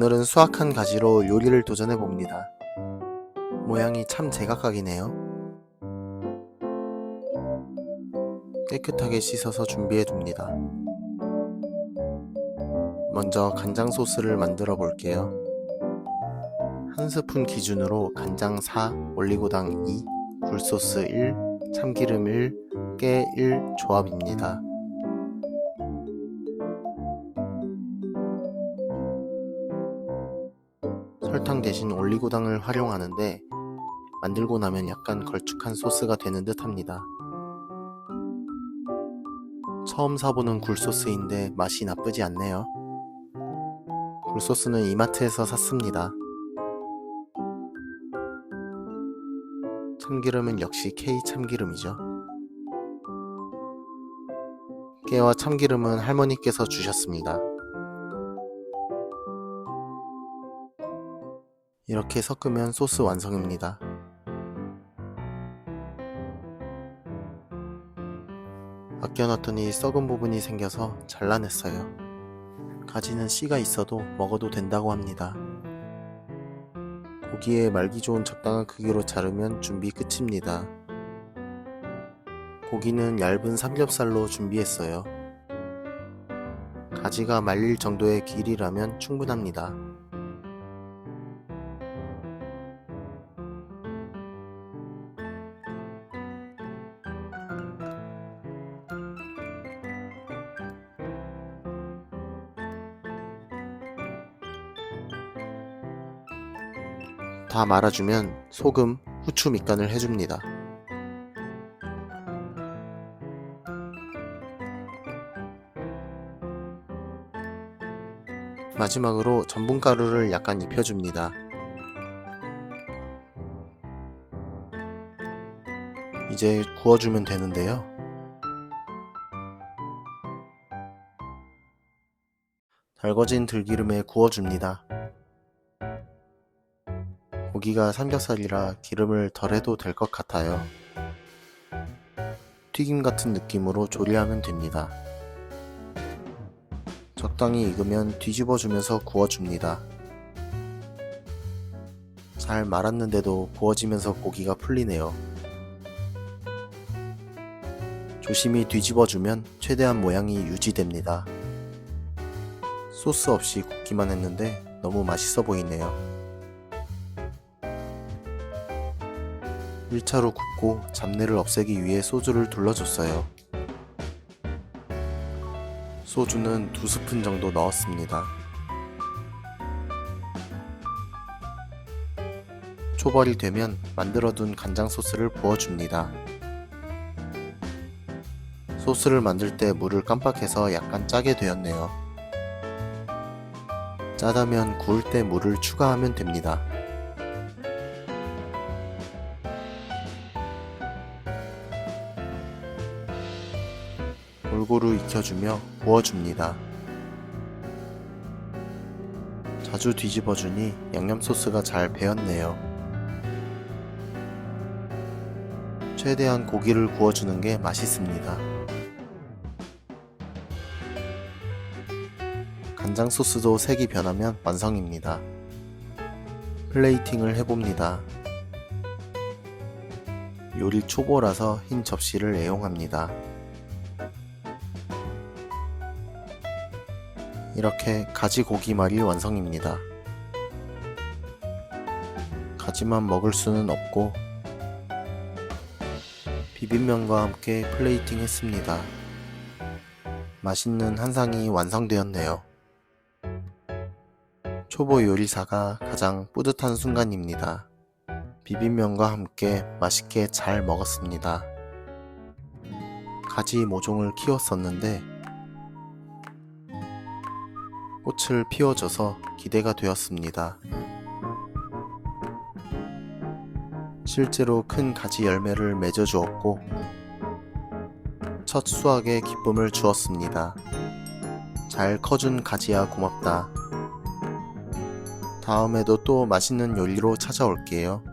오늘은 수확한 가지로 요리를 도전해 봅니다. 모양이 참 제각각이네요. 깨끗하게 씻어서 준비해 둡니다. 먼저 간장 소스를 만들어 볼게요. 한 스푼 기준으로 간장 4, 올리고당 2, 굴소스 1, 참기름 1, 깨 1 조합입니다. 설탕 대신 올리고당을 활용하는데 만들고 나면 약간 걸쭉한 소스가 되는 듯 합니다. 처음 사보는 굴소스인데 맛이 나쁘지 않네요. 굴소스는 이마트에서 샀습니다. 참기름은 역시 K 참기름이죠. 깨와 참기름은 할머니께서 주셨습니다. 이렇게 섞으면 소스 완성입니다. 아껴놨더니 썩은 부분이 생겨서 잘라냈어요. 가지는 씨가 있어도 먹어도 된다고 합니다. 고기에 말기 좋은 적당한 크기로 자르면 준비 끝입니다. 고기는 얇은 삼겹살로 준비했어요. 가지가 말릴 정도의 길이라면 충분합니다. 다 말아주면 소금, 후추 밑간을 해줍니다. 마지막으로 전분가루를 약간 입혀줍니다. 이제 구워주면 되는데요. 달궈진 들기름에 구워줍니다. 고기가 삼겹살이라 기름을 덜 해도 될 것 같아요. 튀김 같은 느낌으로 조리하면 됩니다. 적당히 익으면 뒤집어 주면서 구워줍니다. 잘 말았는데도 구워지면서 고기가 풀리네요. 조심히 뒤집어 주면 최대한 모양이 유지됩니다. 소스 없이 굽기만 했는데 너무 맛있어 보이네요. 1차로 굽고 잡내를 없애기 위해 소주를 둘러줬어요. 소주는 두 스푼 정도 넣었습니다. 초벌이 되면 만들어둔 간장 소스를 부어줍니다. 소스를 만들 때 물을 깜빡해서 약간 짜게 되었네요. 짜다면 구울 때 물을 추가하면 됩니다. 골고루 익혀주며 구워줍니다. 자주 뒤집어주니 양념 소스가 잘 배었네요. 최대한 고기를 구워주는 게 맛있습니다. 간장 소스도 색이 변하면 완성입니다. 플레이팅을 해봅니다. 요리 초보라서 흰 접시를 애용합니다. 이렇게 가지 고기말이 완성입니다. 가지만 먹을 수는 없고 비빔면과 함께 플레이팅 했습니다. 맛있는 한상이 완성되었네요. 초보 요리사가 가장 뿌듯한 순간입니다. 비빔면과 함께 맛있게 잘 먹었습니다. 가지 모종을 키웠었는데 꽃을 피워줘서 기대가 되었습니다. 실제로 큰 가지 열매를 맺어 주었고, 첫 수확에 기쁨을 주었습니다. 잘 커준 가지야 고맙다. 다음에도 또 맛있는 요리로 찾아올게요.